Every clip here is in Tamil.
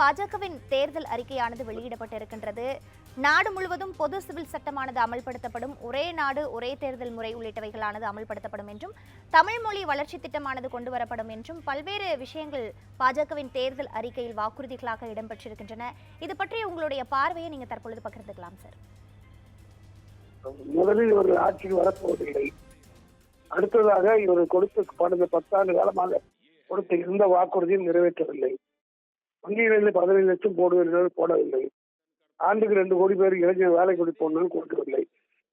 பாஜகவின் தேர்தல் அறிக்கையானது வெளியிடப்பட்டிருக்கின்றது. நாடு முழுவதும் பொது சிவில் சட்டமானது அமல்படுத்தப்படும். ஒரே நாடு ஒரே தேர்தல் முறை உள்ளிட்டவைகளானது அமல்படுத்தப்படும் என்றும் தமிழ் மொழி வளர்ச்சி திட்டமானது கொண்டு வரப்படும் என்றும் பல்வேறு விஷயங்கள் பாஜகவின் தேர்தல் அறிக்கையில் வாக்குறுதிகளாக இடம்பெற்றிருக்கின்றன. இது பற்றி உங்களுடைய பார்வையை நீங்க தற்பொழுது பகிர்ந்துக்கலாம் சார். முதலில் இவர்கள் ஆட்சிக்கு வரப்போவதில்லை. அடுத்ததாக இவர்கள் கொடுத்த கடந்த பத்தாண்டு காலமாக கொடுத்த இருந்த வாக்குறுதியும் நிறைவேற்றவில்லை. வங்கிகளில் பதினைந்து லட்சம் போடுவீர்கள் போடவில்லை. ஆண்டுக்கு ரெண்டு கோடி பேர் இளைஞர் வேலை கொடி கொடுக்கவில்லை.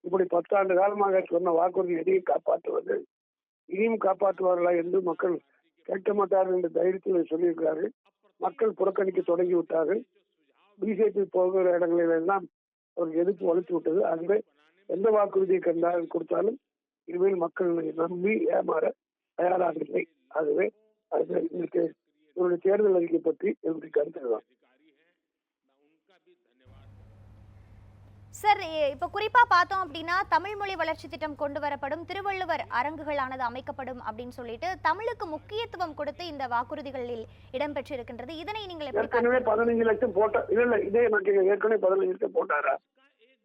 இப்படி பத்தாண்டு காலமாக சொன்ன வாக்குறுதி எதையும் காப்பாற்றுவது இனியும் காப்பாற்றுவார்களா என்று மக்கள் கேட்க மாட்டார்கள் என்ற தைரியத்தில் சொல்லியிருக்கிறார்கள். மக்கள் புறக்கணிக்க தொடங்கி விட்டார்கள் பிஜேபி போகிற இடங்களில் எல்லாம் அவருக்கு எதிர்ப்பு வலுத்து விட்டது ஆகவே எந்த வாக்குறுதியை கண்டால் கொடுத்தாலும் இனிமேல் மக்கள் நம்பி ஏமாற தயாராக இல்லை ஆகவே அது இன்னைக்கு இவருடைய தேர்தல் அறிக்கை பற்றி என்னுடைய கருத்து தான் சார் இப்ப குறிப்பா பார்த்தோம் அப்படின்னா தமிழ் மொழி வளர்ச்சி திட்டம் கொண்டு வரப்படும் திருவள்ளுவர் அரங்குகளானது அமைக்கப்படும் அப்படின்னு சொல்லிட்டு தமிழுக்கு முக்கியத்துவம் கொடுத்து இந்த வாக்குறுதிகளில் இடம்பெற்றிருக்கின்றது. இதனை நீங்கள் ஏற்கனவே? பதினஞ்சு லட்சம் போட்ட இல்ல இல்ல இதே கேட்க- ஏற்கனவே பதினஞ்சு லட்சம் போட்டாரா?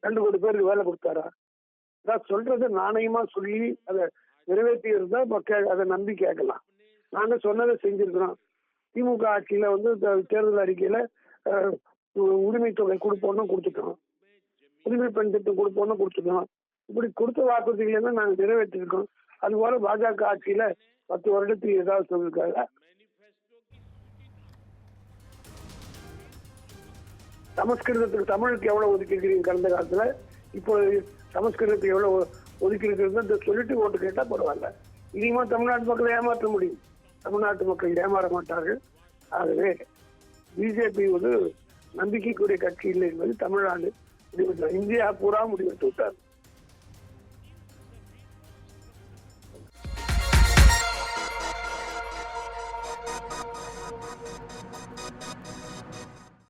ரெண்டு கோடி பேருக்கு வேலை கொடுத்தாரா? அதான் சொல்றது நாணயமா சொல்லி அதை நிறைவேற்றி இருந்தா மக்கள் அதை நம்பி கேட்கலாம். நாங்க சொன்னதை செஞ்சிருக்கிறோம். திமுக ஆட்சியில வந்து தேர்தல் அறிக்கையில உரிமை தொகை கொடுப்போம்னு கொடுத்துட்டோம். உரிமை பெண் திட்டம் கொடுப்போம்னு கொடுத்துட்டோம். இப்படி கொடுத்த வாக்குறுதிகளை தான் நாங்கள் நிறைவேற்றிருக்கோம். அதுபோல பாஜக ஆட்சியில பத்து வருடத்துக்கு ஏதாவது சொல்லியிருக்காங்க சமஸ்கிருதத்துக்கு தமிழுக்கு எவ்வளவு ஒதுக்கிருக்கிறீங்க கடந்த காலத்துல? இப்போ சமஸ்கிருதத்துக்கு எவ்வளவு ஒதுக்கி இருக்கிறது சொல்லிட்டு ஓட்டு கேட்டா பரவாயில்ல. இனிமே தமிழ்நாட்டு மக்களை ஏமாற்ற முடியும். தமிழ்நாட்டு மக்கள் ஏமாற மாட்டார்கள். ஆகவே பிஜேபி ஒரு நம்பிக்கைக்குரிய கட்சி இல்லை என்பது தமிழ்நாடு முடிவெடுத்தார். இந்தியா பூரா முடிவெடுத்து விட்டார்.